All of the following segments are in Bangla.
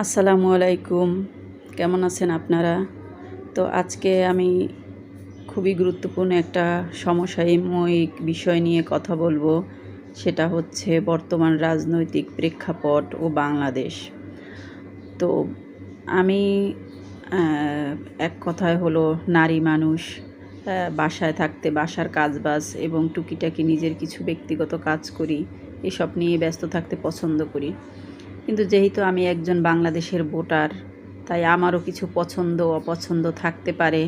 আসসালামু আলাইকুম। কেমন আছেন আপনারা? তো আজকে আমি খুবই গুরুত্বপূর্ণ একটা সমসাময়িক বিষয় নিয়ে কথা বলব। সেটা হচ্ছে বর্তমান রাজনৈতিক প্রেক্ষাপট ও বাংলাদেশ। তো আমি এক কথায় হলো নারী মানুষ বাসায় থাকতে বাসার কাজবাজ এবং টুকিটাকি নিজের কিছু ব্যক্তিগত কাজ করি, এসব নিয়ে ব্যস্ত থাকতে পছন্দ করি। কিন্তু যেহেতু আমি একজন বাংলাদেশের ভোটার, তাই আমারও কিছু পছন্দ অপছন্দ থাকতে পারে।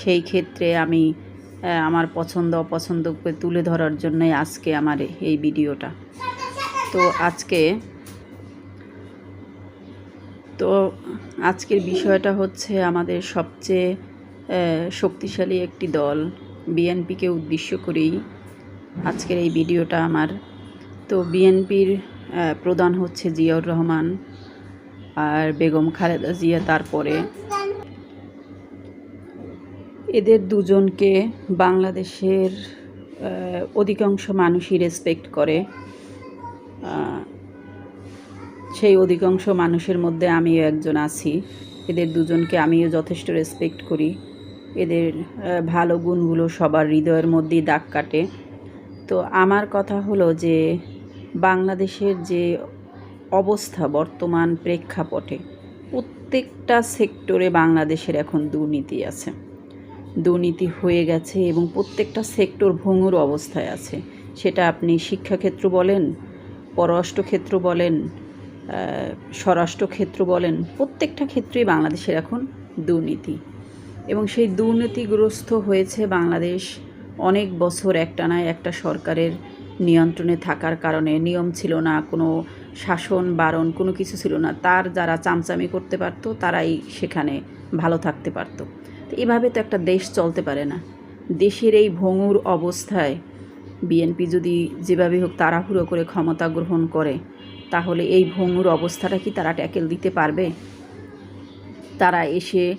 সেই ক্ষেত্রে আমি আমার পছন্দ অপছন্দকে তুলে ধরার জন্যই আজকে আমার এই ভিডিওটা। তো আজকে, তো আজকের বিষয়টা হচ্ছে আমাদের সবচেয়ে শক্তিশালী একটি দল, বিএনপিকে উদ্দেশ্য করেই আজকের এই ভিডিওটা আমার। তো বিএনপির প্রধান হচ্ছে জিয়াউর রহমান আর বেগম খালেদা জিয়া তারপরে। এদের দুজনকে বাংলাদেশের অধিকাংশ মানুষই রেসপেক্ট করে। সেই অধিকাংশ মানুষের মধ্যে আমিও একজন আছি। এদের দুজনকে আমিও যথেষ্ট রেসপেক্ট করি। এদের ভালো গুণগুলো সবার হৃদয়ের মধ্যেই দাগ কাটে। তো আমার কথা হলো যে বাংলাদেশের যে অবস্থা বর্তমান প্রেক্ষাপটে, প্রত্যেকটা সেক্টরে বাংলাদেশের এখন দুর্নীতি আছে। দুর্নীতি হয়ে গেছে এবং প্রত্যেকটা সেক্টর ভঙ্গুর অবস্থায় আছে। সেটা আপনি শিক্ষাক্ষেত্র বলেন পররাষ্ট্র ক্ষেত্র বলেন স্বরাষ্ট্র ক্ষেত্র বলেন, প্রত্যেকটা ক্ষেত্রেই বাংলাদেশের এখন দুর্নীতি। এবং সেই দুর্নীতিগ্রস্ত হয়েছে বাংলাদেশ অনেক বছর একটানায় একটা সরকারের নিয়ন্ত্রণে থাকার কারণে নিয়ম ছিল না, কোনো শাসন, বারণ, কোনো কিছু ছিল না। তার যারা চামচামি করতে পারতো, তারাই সেখানে ভালো থাকতে পারতো। তো এভাবে তো একটা দেশ চলতে পারে না। দেশের এই ভঙ্গুর অবস্থায় বিএনপি যদি যেভাবে হোক তাড়াহুড়ো করে ক্ষমতা গ্রহণ করে, তাহলে এই ভঙ্গুর অবস্থাটা কি তারা ট্যাকেল দিতে পারবে? তারা এসে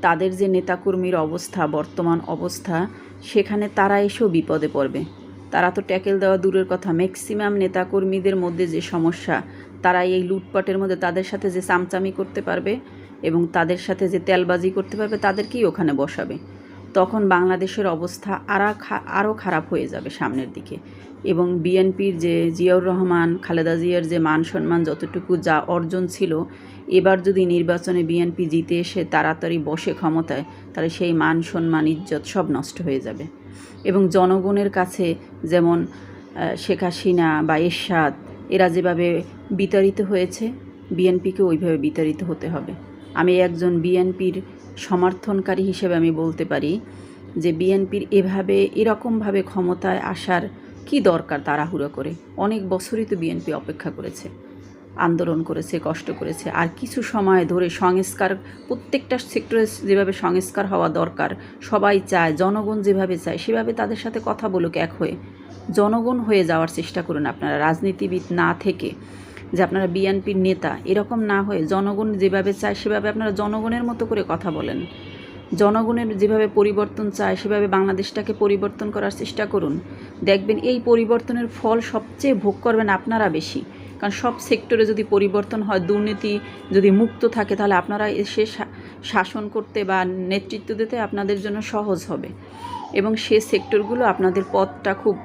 তাদের যে নেতাকর্মীর অবস্থা, বর্তমান অবস্থা, সেখানে তারা এসেও বিপদে পড়বে। তারা তো ট্যাকেল দেওয়া দূরের কথা। ম্যাক্সিমাম নেতাকর্মীদের মধ্যে যে সমস্যা তারা এই লুটপাটের মধ্যে তাদের সাথে যে চামচামি করতে পারবে এবং তাদের সাথে যে তেলবাজি করতে পারবে, তাদেরকেই ওখানে বসাবে। তখন বাংলাদেশের অবস্থা আরা আরও খারাপ হয়ে যাবে সামনের দিকে। এবং বিএনপির যে জিয়াউর রহমান, খালেদা জিয়ার যে মান সম্মান যতটুকু যা অর্জন ছিল, এবার যদি নির্বাচনে বিএনপি জিতে এসে তাড়াতাড়ি বসে ক্ষমতায়, তাহলে সেই মান সম্মান, ইজ্জত সব নষ্ট হয়ে যাবে। এবং জনগণের কাছে যেমন শেখ হাসিনা বা এরশাদ, এরা যেভাবে বিতাড়িত হয়েছে বিএনপিকে ওইভাবে বিতাড়িত হতে হবে। আমি একজন বিএনপির সমর্থনকারী হিসেবে আমি বলতে পারি যে বিএনপির এভাবে, এরকমভাবে ক্ষমতায় আসার কি দরকার তাড়াহুড়ো করে? অনেক বছরই তো বিএনপি অপেক্ষা করেছে। আন্দোলন করেছে, কষ্ট করেছে। আর কিছু সময় ধরে সংস্কার, প্রত্যেকটা সেক্টরে যেভাবে সংস্কার হওয়া দরকার, সবাই চায়, জনগণ যেভাবে চায়, সেভাবে তাদের সাথে কথা বলুক এক হয়ে। জনগণ হয়ে যাওয়ার চেষ্টা করুন আপনারা, রাজনীতিবিদ না থেকে। যে আপনারা বিএনপির নেতা, এরকম না হয়ে জনগণ যেভাবে চায়, সেভাবে আপনারা জনগণের মতো করে কথা বলেন। জনগণের যেভাবে পরিবর্তন চায়, সেভাবে বাংলাদেশটাকে পরিবর্তন করার চেষ্টা করুন। দেখবেন এই পরিবর্তনের ফল সবচেয়ে ভোগ করবেন আপনারা বেশি। কারণ সব সেক্টরে যদি পরিবর্তন হয়, দুর্নীতি যদি মুক্ত থাকে, তাহলে আপনারা এসে শাসন করতে বা নেতৃত্ব দিতে আপনাদের জন্য সহজ হবে। এবং সে সেক্টরগুলো আপনাদের পথটা খুব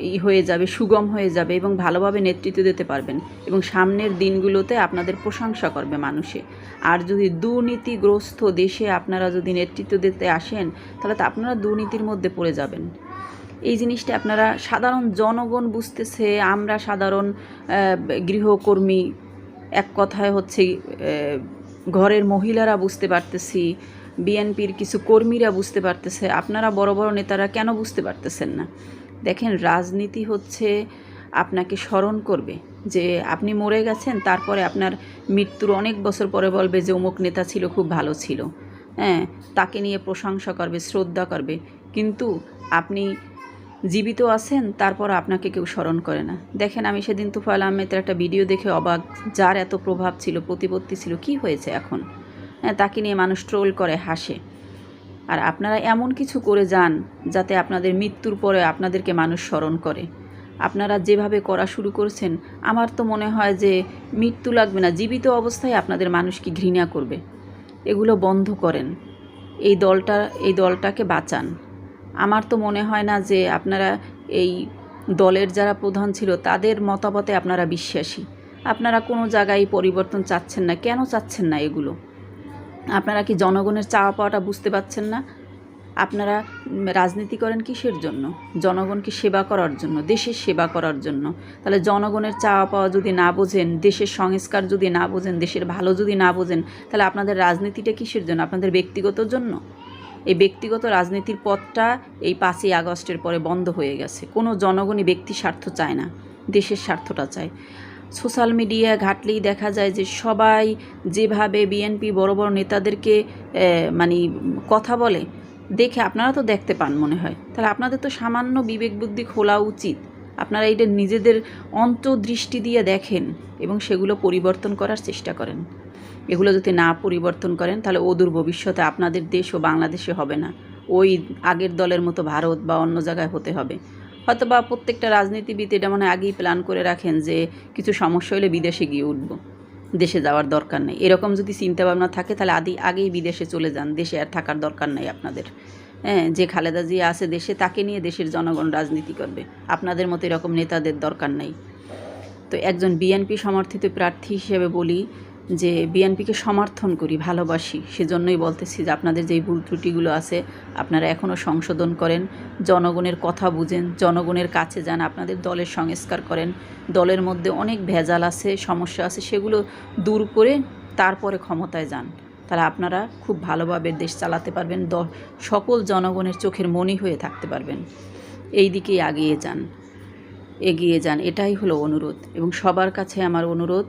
ই হয়ে যাবে, সুগম হয়ে যাবে এবং ভালোভাবে নেতৃত্ব দিতে পারবেন। এবং সামনের দিনগুলোতে আপনাদের প্রশংসা করবে মানুষে। আর যদি দুর্নীতিগ্রস্ত দেশে আপনারা যদি নেতৃত্ব দিতে আসেন, তাহলে তো আপনারা দুর্নীতির মধ্যে পড়ে যাবেন। এই জিনিসটা আপনারা সাধারণ জনগণ বুঝতেছে, আমরা সাধারণ গৃহকর্মী, এক কথায় হচ্ছে ঘরের মহিলারা বুঝতে পারতেছি, বিএনপির কিছু কর্মীরা বুঝতে পারতেছে, আপনারা বড় বড় নেতারা কেন বুঝতে পারতেছেন না? দেখেন, রাজনীতি হচ্ছে আপনাকে স্মরণ করবে যে আপনি মরে গেছেন, তারপরে আপনার মৃত্যুর অনেক বছর পরে বলবে যে অমুক নেতা ছিল, খুব ভালো ছিল। হ্যাঁ তাকে নিয়ে প্রশংসা করবে, শ্রদ্ধা করবে। কিন্তু আপনি জীবিত আছেন, তারপর আপনাকে কেউ স্মরণ করে না। দেখেন, আমি সেদিন তুফাল আহমেদের একটা ভিডিও দেখে অবাক, যার এত প্রভাব ছিল, প্রতিপত্তি ছিল, কি হয়েছে এখন? হ্যাঁ তাকে নিয়ে মানুষ ট্রোল করে, হাসে। আর আপনারা এমন কিছু করে যান, যাতে আপনাদের মৃত্যুর পরে আপনাদেরকে মানুষ স্মরণ করে। আপনারা যেভাবে করা শুরু করছেন, আমার তো মনে হয় যে মৃত্যু লাগবে না, জীবিত অবস্থায় আপনাদের মানুষকে ঘৃণা করবে? এগুলো বন্ধ করেন। এই দলটা, এই দলটাকে বাঁচান। আমার তো মনে হয় না যে আপনারা এই দলের যারা প্রধান ছিল, তাদের মতামতে আপনারা বিশ্বাসী। আপনারা কোনো জায়গায় পরিবর্তন চাচ্ছেন না। কেন চাচ্ছেন না এগুলো? আপনারা কি জনগণের চাওয়া পাওয়াটা বুঝতে পারছেন না? আপনারা রাজনীতি করেন কিসের জন্য? জনগণকে সেবা করার জন্য? দেশের সেবা করার জন্য। তাহলে জনগণের চাওয়া পাওয়া যদি না বোঝেন, দেশের সংস্কার যদি না বোঝেন, দেশের ভালো যদি না বোঝেন, তাহলে আপনাদের রাজনীতিটা কিসের জন্য? আপনাদের ব্যক্তিগত জন্য? এই ব্যক্তিগত রাজনীতির পথটা এই পাঁচই আগস্টের পরে বন্ধ হয়ে গেছে। কোনো জনগণই ব্যক্তি স্বার্থ চায় না, দেশের স্বার্থটা চায়। সোশ্যাল মিডিয়া ঘাটলেই দেখা যায় যে সবাই যেভাবে বিএনপি বড় বড় নেতাদেরকে মানে কথা বলে, দেখে আপনারা তো দেখতে পান মনে হয়। তাহলে আপনাদের তো সামান্য বিবেক বুদ্ধি খোলা উচিত। আপনারা এটা নিজেদের অন্তর্দৃষ্টি দিয়ে দেখেন এবং সেগুলো পরিবর্তন করার চেষ্টা করেন। এগুলো যদি না পরিবর্তন করেন, তাহলে অদূর ভবিষ্যতে আপনাদের দেশ ও বাংলাদেশে হবে না। ওই আগের দলের মতো ভারত বা অন্য জায়গায় হতে হবে। হয়তো বা প্রত্যেকটা রাজনীতিবিদ এটা মানে আগেই প্ল্যান করে রাখেন যে, কিছু সমস্যা হলে বিদেশে গিয়ে উঠবো। দেশে যাওয়ার দরকার নেই। এরকম যদি চিন্তাভাবনা থাকে, তাহলে আদি, আগেই বিদেশে চলে যান। দেশে আর থাকার দরকার নেই আপনাদের। হ্যাঁ যে খালেদা জিয়া আছে দেশে, তাকে নিয়ে দেশের জনগণ রাজনীতি করবে। আপনাদের মতো এরকম নেতাদের দরকার নেই। তো একজন বিএনপি সমর্থিত প্রার্থী হিসেবে বলি যে বিএনপিকে সমর্থন করি, ভালোবাসি। সেজন্যই বলতেছি যে আপনাদের যেই ভুল ত্রুটিগুলো আছে, আপনারা এখনও সংশোধন করেন, জনগণের কথা বুঝেন, জনগণের কাছে যান, আপনাদের দলের সংস্কার করেন। দলের মধ্যে অনেক ভেজাল আছে, সমস্যা আছে, সেগুলো দূর করে তারপরে ক্ষমতায় যান। তাহলে আপনারা খুব ভালোভাবে দেশ চালাতে পারবেন, দ, সকল জনগণের চোখের মনি হয়ে থাকতে পারবেন। এই দিকেই এগিয়ে যান এগিয়ে যান, এটাই হলো অনুরোধ। এবং সবার কাছে আমার অনুরোধ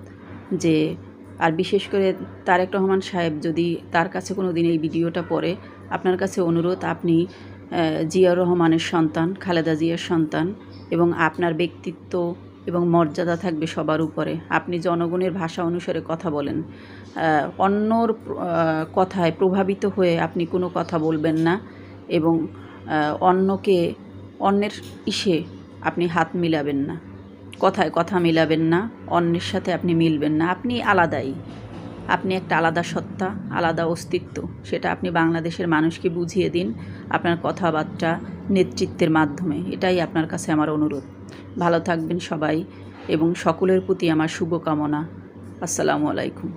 যে আর বিশেষ করে তারেক রহমান সাহেব যদি তার কাছে কোনো দিন এই ভিডিওটা পড়ে, আপনার কাছে অনুরোধ, আপনি জিয়াউর রহমানের সন্তান, খালেদা জিয়ার সন্তান এবং আপনার ব্যক্তিত্ব এবং মর্যাদা থাকবে সবার উপরে। আপনি জনগণের ভাষা অনুসারে কথা বলেন। অন্যর কথায় প্রভাবিত হয়ে আপনি কোনো কথা বলবেন না এবং অন্যকে, অন্যের ইসে আপনি হাত মিলাবেন না। কথায় কথা মিলাবেন না, অন্যের সাথে আপনি মিলবেন না। আপনি আলাদাই। আপনি একটা আলাদা সত্তা, আলাদা অস্তিত্ব। সেটা আপনি বাংলাদেশের মানুষকে বুঝিয়ে দিন আপনার কথাবার্তা নেতৃত্বের মাধ্যমে। এটাই আপনার কাছে আমার অনুরোধ। ভালো থাকবেন সবাই এবং সকলের প্রতি আমার শুভকামনা। আসসালামু আলাইকুম।